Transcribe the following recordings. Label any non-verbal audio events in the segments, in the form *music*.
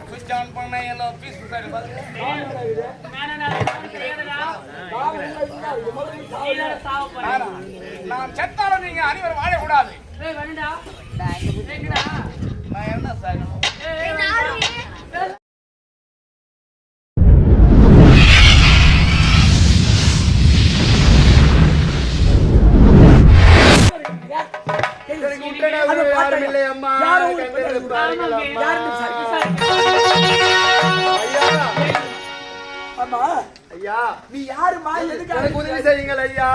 சுவிட்ச் ஆன் பண்ண எல்லாம் பீஸ் சரி நான் செத்தாலும் நீங்க அனைவரும் வாழக்கூடாது. நான் என்ன சார்? யாரும் இல்லை அம்மா. யாரும். யாரும் ஐயா. நீ யாருமா? எதுக்காக உதவி செய்யுங்கள் ஐயா.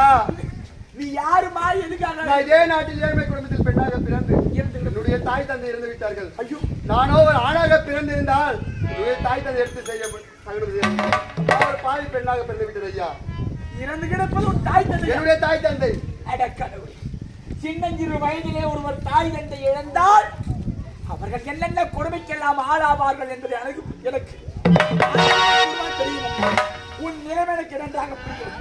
நீ யாருமா? எதுக்காக? நான் இதே நாட்டில் ஏழ்மை குடும்பத்தில் பெண்ணாக பிறந்து என்னுடைய தாய் தந்தை இறந்து விட்டார்கள். ஐயோ. நானோ ஒரு ஆணாக பிறந்திருந்தால் என்னுடைய தாய் தந்தை எடுத்து செய்ய ஒரு பாவி பெண்ணாக பிறந்து விட்டது ஐயா. இறந்து கிடப்பது உன் தாய் தந்தை. என்னுடைய தாய் தந்தை. அடக்கடவுள் சின்னஞ்சிறு வயதிலே ஒருவர் தாய் தந்தை இழந்தால் அவர்கள் என்னென்ன கொடுமைக்கெல்லாம் ஆளாவார்கள் என்பது எனக்கு எனக்கு தெரியும்? உன் நிலைமை எனக்கு நன்றாக புரியும்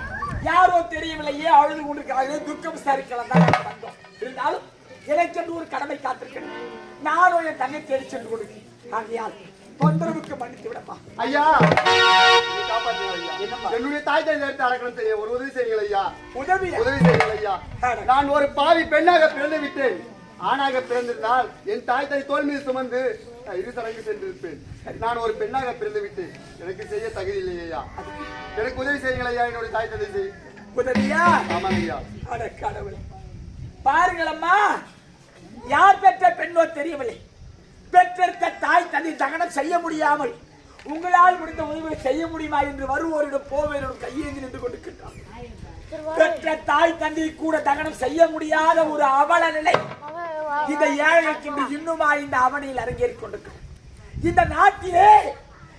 யாரோ தெரியவில்லையே அழுது கொண்டிருக்கிறார்களே துக்கம் விசாரிக்கலாம். தான் வந்தோம். இருந்தாலும் எனக்கென்று ஒரு கடமை காத்திருக்கிறேன் நானும் என் தங்கை தேடி சென்று கொடுக்கிறேன் ஆகையால் தொந்தரவுக்கு மன்னித்து விடப்பா. ஐயா? என்னுடைய தாய் தந்தை எடுத்து அடக்கணும் செய்ய ஒரு உதவி செய்யுங்கள் ஐயா. உதவி? உதவி செய்யுங்கள் ஐயா. நான் ஒரு பாவி பெண்ணாக பிறந்து விட்டேன் ஆணாக பிறந்திருந்தால் என் தாய் தந்தை தோல் மீது சுமந்து நான் இரு சடங்கு சென்றிருப்பேன். நான் ஒரு பெண்ணாக பிறந்து விட்டேன் எனக்கு செய்ய தகுதி இல்லை ஐயா எனக்கு உதவி செய்யுங்கள் ஐயா என்னுடைய தாய் தந்தை செய். உதவியா? ஆமாங்க ஐயா. அட கடவுளே. பாருங்கள் அம்மா யார் பெற்ற பெண்ணோ தெரியவில்லை. பெற்றெடுத்த தாய் தந்தை தகனம் செய்ய முடியாமல் உங்களால் முடிந்த உதவிகளை செய்ய முடியுமா என்று வருவோரிடம் போவேரிடம் கையேந்தி நின்று கொண்டிருக்கின்றார் பெற்ற தாய் தந்தை கூட தகனம் செய்ய முடியாத ஒரு அவல நிலை இந்த ஏழைக்கு இன்னுமா இந்த அவனில் அரங்கேறிக் கொண்டிருக்கிறது இந்த நாட்டிலே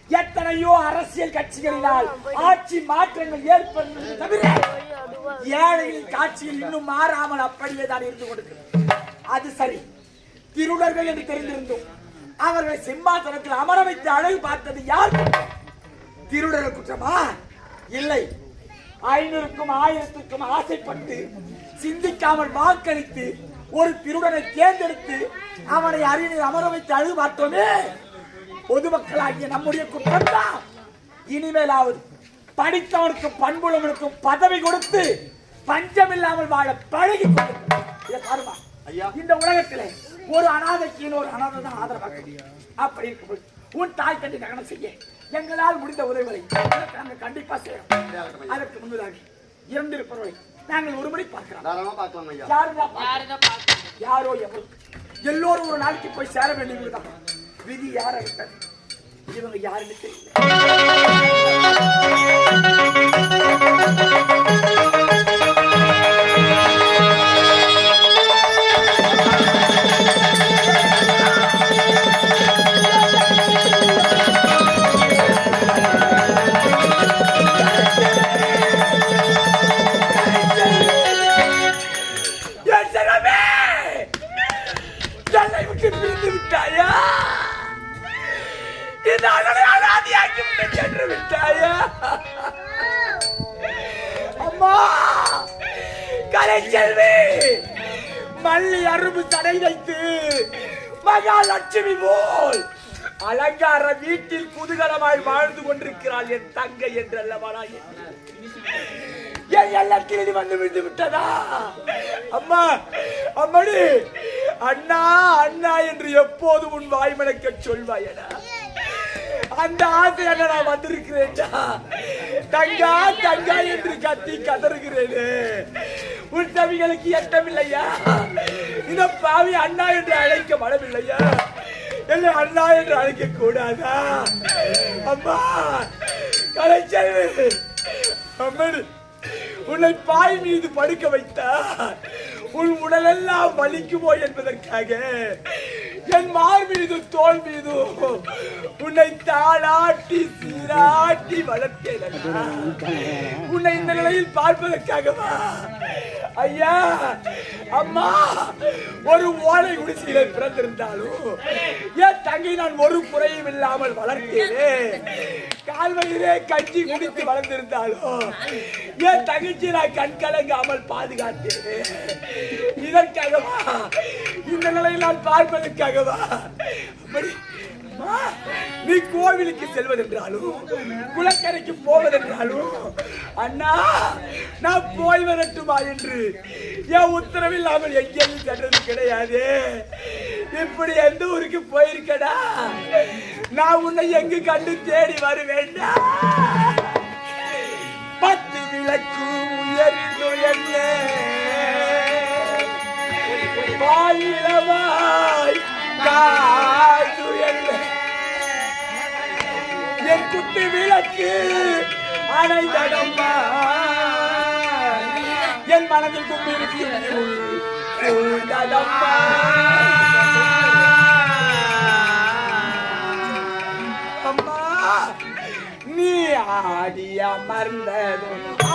எத்தனையோ அரசியல் கட்சிகளினால் ஆட்சி மாற்றங்கள் ஏற்படுகிறது தவிர ஏழைகளின் காட்சியில் இன்னும் மாறாமல் அப்படியே தான் இருந்து கொண்டிருக்கிறது. அது சரி. திருடர்கள் என்று தெரிந்திருந்தோம். அவர்களை சிம்மாசனத்தில் அமர வைத்து அழகு பார்த்தது யார்? திருடர்கள் குற்றமா? இல்லை. ஐநூறுக்கும் ஆயிரத்துக்கும் ஆசைப்பட்டு சிந்திக்காமல் வாக்களித்து ஒரு திருடனை தேர்ந்தெடுத்து அவனை அரியணையில் அமர வைத்து அழகு பார்த்தோமே. பொதுமக்களாகிய நம்முடைய குற்றம் தான் இனிமேலாவது படித்தவனுக்கும் பண்புள்ளவனுக்கும் பதவி கொடுத்து பஞ்சம் இல்லாமல் வாழ பழகி கொடுக்கும். இந்த உலகத்திலே ஒரு அனாதைக்கு இன்னொரு அனாதை தான் ஆதரவாக அப்படி இருக்கும்போது உன் தாய் தந்தை தகனம் செய்ய எங்களால் முடிந்த உதவிகளை நாங்கள் கண்டிப்பா செய்யறோம். அதற்கு முன்னதாக இறந்திருப்பவர்களை நாங்கள் ஒரு மணி பார்க்கலாம்? யாரோ எவ்வளவு எல்லோரும் ஒரு நாளைக்கு போய் சேர வேண்டியதுதான் விதி யார விட்டது இவங்க யாருன்னு தெரியல. வாழ்ந்து கொண்டிருக்கிறாள் என் தங்கை என்று நான் எண்ணி. என் எல்லாம் திருடி வந்து விழுந்து விட்டதா? அம்மா அம்மடி அண்ணா அண்ணா என்று எப்போது உன் வாய்மணக்க சொல்வாயடா அந்த ஆசையாக நான் வந்திருக்கிறேன்டா. தங்கா தங்கா என்று கத்தி கதறுகிறேனே. உன் தவிகளுக்கு எட்டமில்லையா இந்த பாவி அண்ணா என்று அழைக்க மனமில்லையா? என்னை அண்ணா என்று அழைக்க கூடாதா அம்மா கலைச்செல்வி அம்மடி உன்னை பாய் மீது படுக்க வைத்தார். உன் உடலெல்லாம் வலிக்குமோ என்பதற்காக என் மார் மீது தோல் மீது. உன்னை தாளாட்டி சீராட்டி வளர்த்தேன் உன்னை இந்த நிலையில் பார்ப்பதற்காகவா? ஐயா அம்மா ஒரு ஓலை குடிசையில பிறந்திருந்தாலும் என் தங்கை நான் ஒரு குறையும் இல்லாமல் வளர்த்தேனே. கால்வழியிலே கஞ்சி குடித்து வளர்ந்திருந்தாலும் என் தங்கச்சி நான் கண் கலங்காமல் பாதுகாத்தேனே. இதற்காகவா? இந்த நிலையில் நான் பார்ப்பதற்காகவா? அப்படி நீ கோவிலுக்கு செல்வதென்றாலும் குளக்கரைக்கு போவதென்றாலும் அண்ணா நான் போய் வரட்டுமா என்று என் உத்தரவில்லாமல் எங்கேயும் சென்றது கிடையாது. இப்படி எந்த ஊருக்கு போயிருக்கடா? நான் உன்னை எங்கு கண்டு தேடி வருவேண்டா? விளக்கு உயர்ந்து என்ன? வாயிலவாய் காது என்ன? என் குட்டி விளக்கு அணைந்தடம்மா என் மனதில் கும்பி உண்டடம்மா அம்மா நீ ஆடி அமர்ந்ததும்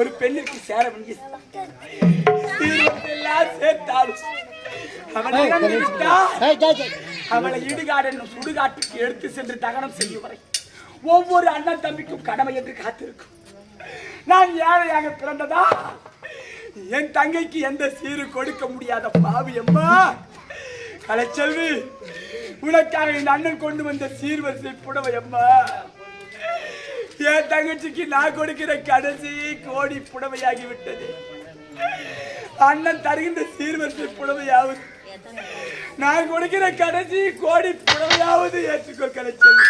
ஒரு பெண்ணிற்கு சேர வேண்டிய சேர்த்தாலும் அவளை இடுகாடு சுடுகாட்டுக்கு எடுத்து சென்று தகனம் செய்யும் வரை ஒவ்வொரு அண்ணன் தம்பிக்கும் கடமை என்று காத்திருக்கும். நான் ஏழையாக பிறந்ததா? என் தங்கைக்கு எந்த சீரு கொடுக்க முடியாத பாவி அம்மா. கலைச்செல்வி உனக்காக என் அண்ணன் கொண்டு வந்த சீர்வரிசை புடவை அம்மா. என் தங்கச்சிக்கு நான் கொடுக்கிற கடைசி கோடி புடவையாகி விட்டது அண்ணன் தருகின்ற சீர்வரிசை புடவையாவது. நான் கொடுக்கிற கடைசி கோடி புடவையாவது ஏற்றுக்கோ கலைச்செல்வி.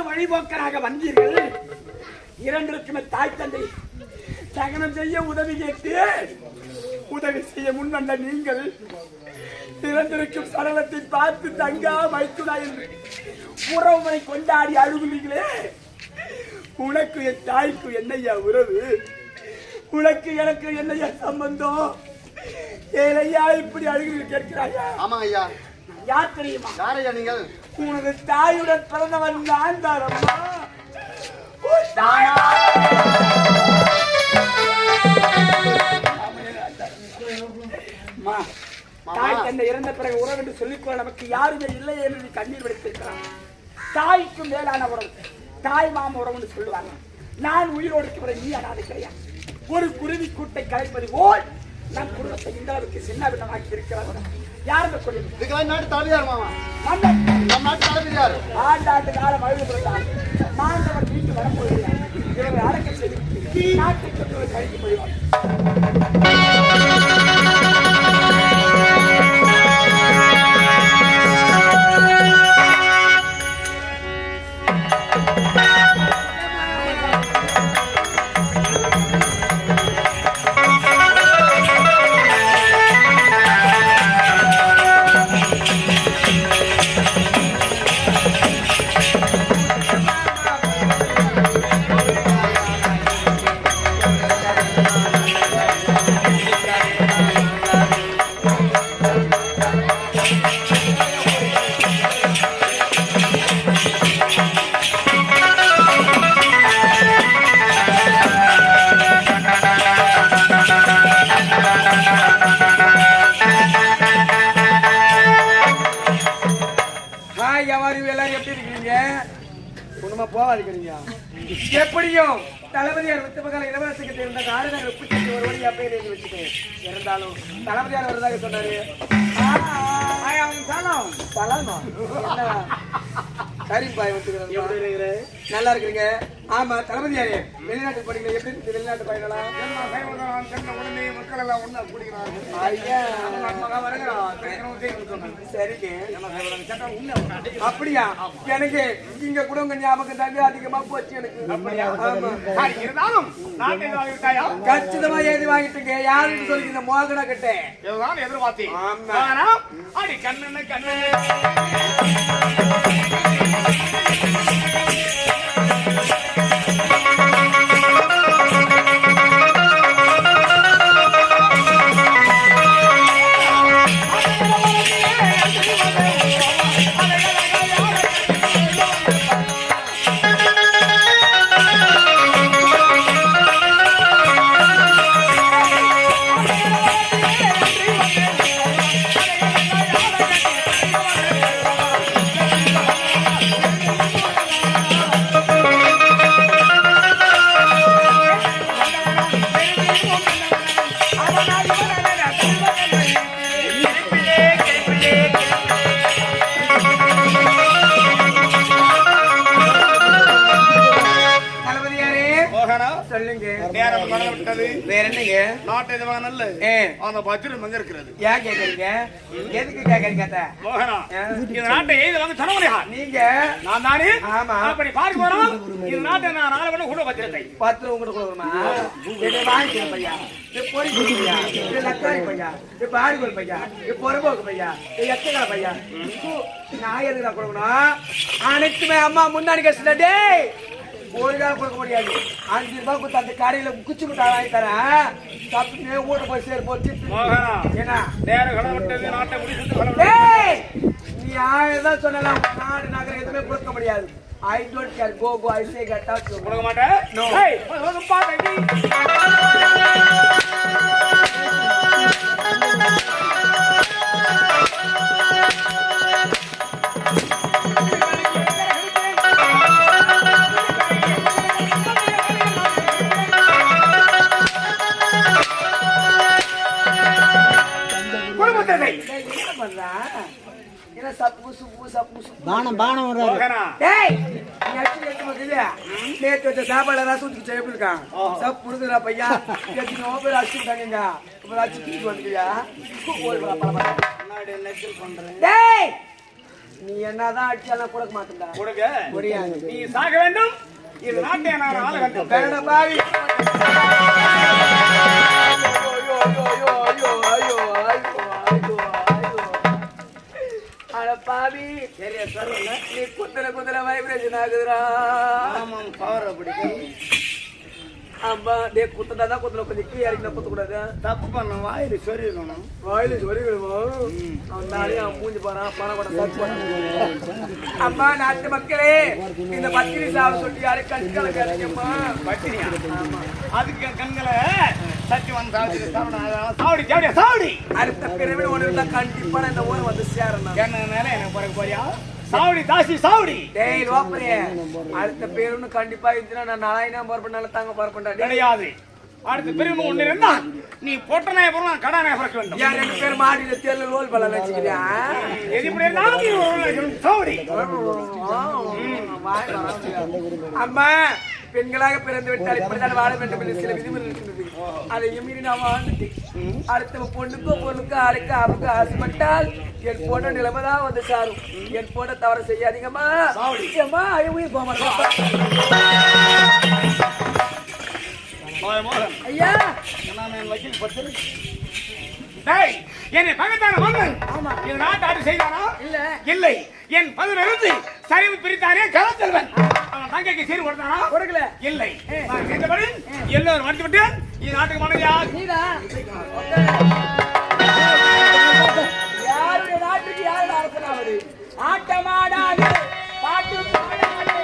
வரும்போது வழிபோக்கராக வந்தீர்கள். இரண்டிற்குமே தாய் தந்தை தகனம் செய்ய உதவி கேட்டு உதவி செய்ய முன் வந்த நீங்கள் இறந்திருக்கும் சடலத்தை பார்த்து தங்கா மைத்துடா என்று உறவுகளை கொண்டாடி அழுகுறீங்களே உனக்கு என் தாய்க்கு என்னையா உறவு? உனக்கு எனக்கு என்னையா சம்பந்தம்? ஏனையா இப்படி அழுகிறீங்க கேட்கிறாயா? ஆமாங்க ஐயா யார் தெரியுமா? யார் ஐயா நீங்கள்? உனது தாயுடன் பிறந்தவன் நான் தானம்மா உன் தாயா? தந்தை இறந்த பிறகு உறவு என்று சொல்லிக்கொள்ள நமக்கு யாருமே இல்லை என்று கண்ணீர் வடித்திருக்கிறான் தாய்க்கு மேலான உறவு. தாய் மாம உறவுன்னு சொல்லுவாங்க. நான் உயிரோடு நீ அனாதை கிடையாது ஒரு குருவி கூட்டை கலைப்பது போல் நம் குடும்பத்தை இந்த அளவுக்கு சின்ன பின்னமாக்கி இருக்கிறார்கள். யாருங்க சொல்லி இதுக்கெல்லாம் நாட்டு தலைவியார் மாமா? நம் நாட்டு தளபதியார் ஆண்டாண்டு காலம் அழுது பிறந்தார் மாண்டவர் வீட்டு வரப்போகிறார். இவரை அடக்கம் செய்து நாட்டை கொண்டு கழித்து போய்வார் எவரும் எல்லாரும் எப்படி இருக்கீங்க ஒண்ணுமா போகாதீங்க எப்படியும் தளபதியார் வித்தமகால இளவரசுக்கு தெரிந்த காரணம் ஒப்பிட்டு ஒரு வழி அப்பே எழுதி வச்சுட்டேன் இருந்தாலும் தளபதியார் வருதாக சொன்னாரு அவங்க சாணம் பலனும் சலமா என்ன கரிப்பாய் வந்துக்கிறேன் நல்லா இருக்கிறீங்க. ஆமா தளபதியாரே வெளிநாட்டு போறீங்க எப்படி இருக்கு வெளிநாட்டு சென்ற உடனே மக்கள் எல்லாம் ஒண்ணா சொன்னாங்க சரிங்க. அப்படியா? எனக்கு இங்க கூட உங்க ஞாபகம் தாங்க அதிகமா போச்சு எனக்கு. இருந்தாலும் கச்சிதமா எழுதி வாங்கிட்டுங்க? யாருன்னு சொல்லி இந்த மோகன கிட்ட. எதிர்பார்த்தேன் ஆமா. ஆனா, அடி ஏ. அந்த வஜ்ரம் எங்க இருக்கிறது ஏன் கேக்குறீங்க? எதுக்கு கேக்குறீங்க? மோகனா. இந்த நாட்டை எய்து வாங்க சொன்னவனையா நீங்க. நான் தானே? ஆமா. அப்படி பார்க்க போறோம் இந்த நாட்டை நான் நாலு கூட வச்சிருக்கேன் பத்து ரூபா கூட கொடுக்கணுமா? இது வாங்கிக்க பையா. இது பொறி பையா. இது லக்காரி பையா. இது பையா. இது பொறம்போக்கு பையா. இது பையா? நான் எதுக்கு கொடுக்கணும் அனைத்துமே அம்மா முன்னாடி கஷ்டம் டேய். காலம் கொடுக்க முடியாது. அஞ்சு ரூபாய் கொடுத்து அந்த கடையில குச்சி முட்டாய் வாங்கி தரேன். தப்பு வீட்டு போய் சேர் போச்சு என்ன நீ ஆயிரம் சொல்லலாம் நாடு நகரம் எதுவுமே கொடுக்க முடியாது. I don't care go go I say cut out கொடுக்க மாட்டேன்? பானம் பானம் வர்றாரு. மோகனா. டேய் நீ அடிச்சு எடுத்து வந்துது நேத்து வச்ச சாப்பாடு ரசம் ஊத்தி எப்படி இருக்கான் சப்பு புடுதுடா பையா. எத்தனை பேர் அடிச்சு விட்டாங்க அப்புறம் அடிச்சு தூக்கி வந்துட்டியா? டேய் நீ என்னதான் அடிச்சாலும் கொடுக்க மாட்டேன்டா. கொடுக்க முடியாது. நீ சாக வேண்டும். இது நாட்டை நான் ஆள வேண்டும். வைப்ரேஷன் ஆகுதுடா. ஆமாம் பவர் அப்படி. ஆமா டே குத்ததா தான் குத்தல கொஞ்சம் கீழே இறக்கி குத்த கூடாது தப்பு பண்ண வாயில் சொரியணும் வாயில சொரிகளுமோ அவன் நாளையே அவன் மூஞ்சி போறான் பணம் கூட பண்ண. *laughs* அம்மா நாட்டு மக்களே இந்த பத்திரி சாவு சொல்லி யாரை கண்களை கிடைக்குமா பட்டினியா? அதுக்கு கண்களை சத்தி வந்து சாவடி சாவடி சாவடி சாவடி. அடுத்த பிறவி ஒன்று இருந்தா கண்டிப்பா நான் இந்த ஊரை வந்து சேரணும். என்ன எனக்கு பிறகு போறியா? சாவடி தாசி சாவடி. டேய் லோப்பரே. அடுத்த பேருன்னு கண்டிப்பா இருந்துச்சுன்னா நான் நாளைனா போறப்ப தாங்க போறப்பண்டா டேய்? கிடையாது. அடுத்த பிரிவு ஒண்ணு இருந்தா நீ பொட்ட நாய பொருள் நான் கடா நாய பிறக்க வேண்டும். ஏன் ரெண்டு பேர் மாடியில தேர்ல லோல் பல வச்சுக்கிறியா? எது இப்படி இருந்தாலும் நீ ஒரு. சாவடி. அம்மா பெண்களாக பிறந்து விட்டால் இப்படிதான் வாழ வேண்டும் என்று சில விதிமுறை இருக்கின்றது. அதை மீறி நான் வாழ்ந்துட்டு அடுத்த பொண்ணுக்கோ பொண்ணுக்கோ ஆளுக்கு அவருக்கு ஆசைப்பட்டால் என் பொண்ணு நிலைமை தான் வந்து சாரும். என் பொண்ணை தவறு செய்யாதீங்கம்மா. அம்மா உயிர் போக ஐயா. நான் என் வக்கீல் பத்து? டேய் என்னை பகத்தான மன்னன். ஆமா. இது நாட்டு ஆட்சி செய்தானா? இல்ல. இல்லை. என் பதிலிருந்து சரிவு பிரித்தானே கலத்தல்வன் அவன் தங்கைக்கு சீர் கொடுத்தானா? கொடுக்கல. இல்லை. எல்லோரும் மறுத்து விட்டு இது நாட்டுக்கு மனைவி யார் நீதா. யாருடைய நாட்டுக்கு யாரு அரசனாவது? ஆட்டமாடாது. பாட்டு பாடாது.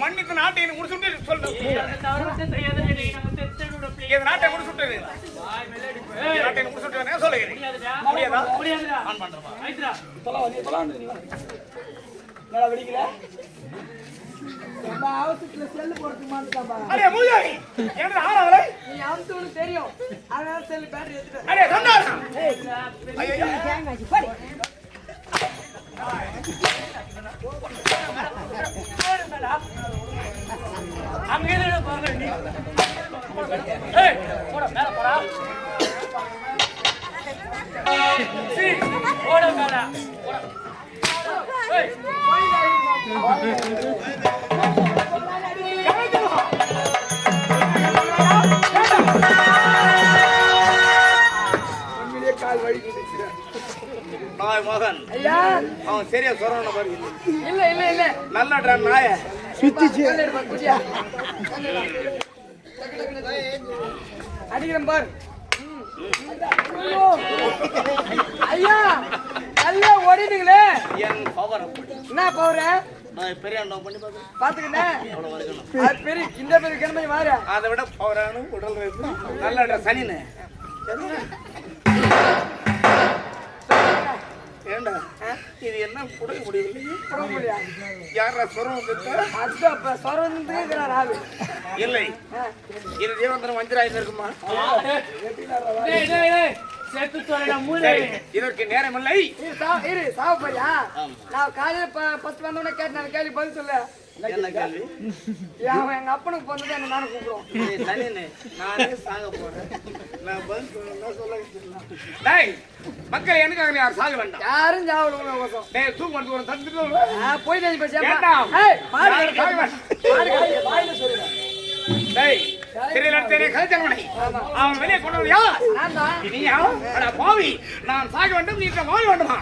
மன்னித்து நாட்டை முடிச்சுட்டு சொல்லு. நாட்டை முடிச்சுட்டு நாட்டை முடிச்சுட்டு சொல்லுகிறேன் முடியாதா? ஆன் பண்றமா சொல்லவா, அவசரத்துல செல்லு போறதுக்கு மாட்டாப்பா மூதாரி ஆறாவலை நீ அமுத்து தெரியும். அதனால செல்லு பேட்டரி எடுத்துட்டு சந்தானம் ஐயோ. அங்க பாருங்க நீ. ஐயா. அவன் சரியா சொல்றான பாரு. இல்ல இல்ல இல்ல. நல்ல நாய. அடிக்கிறேன் பார். ஐயா நல்லா ஓடிடுங்களே. என் பவர் என்ன பெரிய இந்த பெரிய கிழமை மாறு அதை விட பவரான உடல் நல்ல சனினு ஏண்டா? இது என்ன கொடுக்க முடியவில்லை போட முடியாது யாரா சொரம் சொரந்து இருக்கிறார் ஆளு இல்லை. இது தேவந்திரம் வஞ்சிராய் இருக்குமா? இதற்கு சாவ போறியா ஆமா. நான் காலையில ஃபர்ஸ்ட் வந்தவொடனே கேட்டு நான் கேள்வி பதில் சொல்லு. என்ன கேள்வி? அவன் எங்க அப்பனுக்கு பிறந்தது என்ன நானும் கூப்பிடுவோம். நானே சாக போறேன். நான் பதில் சொல்லணும்னா சொல்ல வச்சிடலாம். டேய் மக்கள் எனக்காக யார் சாக வேண்டாம். யாரும் சாவல உங்க கோசம். டேய் தூக்கு வந்து ஒரு தந்துட்டு போய் நீ பேசியா. ஏய் யாரும் சாக வேண்டாம். வாயில டேய் கலைச்சல்வனை அவன் வெளியே கொண்டு நான் தான். நீயா அட பாவி. நான் சாக வேண்டும் நீ வாழ வேண்டுமா?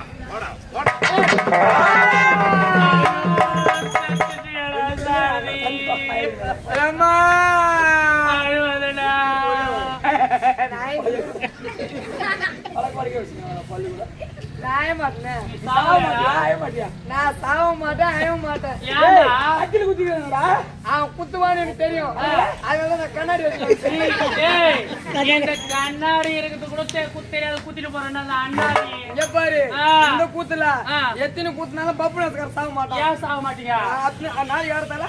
நான் சாவ மாட்டேன் அயவ மாட்டேன் அக்கில குத்திக்கிறா அவன் குத்துவான்னு எனக்கு தெரியும் அதனால நான் கண்ணாடி வச்சுக்கிறேன் கண்ணாடி இருக்குது கூட தெரியாத குத்திட்டு அந்த அண்ணாடி. பாரு. இந்த கூத்துல. எத்தனை கூத்துனாலும் பப்பு நேரத்துக்கார சாக மாட்டான். ஏன் சாக மாட்டீங்க? நாளைக்கு யாரத்தால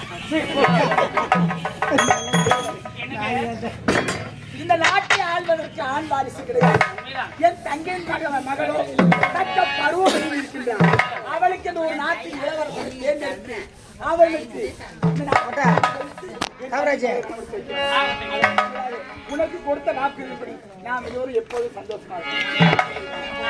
இந்த நாட்டை ஆள்வதற்கு ஆண் வாரிசு கிடையாது. என் தங்கையின் மகன் மகளோ தக்க பருவம் இருக்கின்றார். அவளுக்கு இந்த ஒரு நாட்டின் இளவரசரை தேர்ந்தெடுத்து அவளுக்கு இந்த நாட்டை உனக்கு கொடுத்த நாட்களின்படி நாம் எல்லோரும் எப்போதும் சந்தோஷமா இருப்போம்.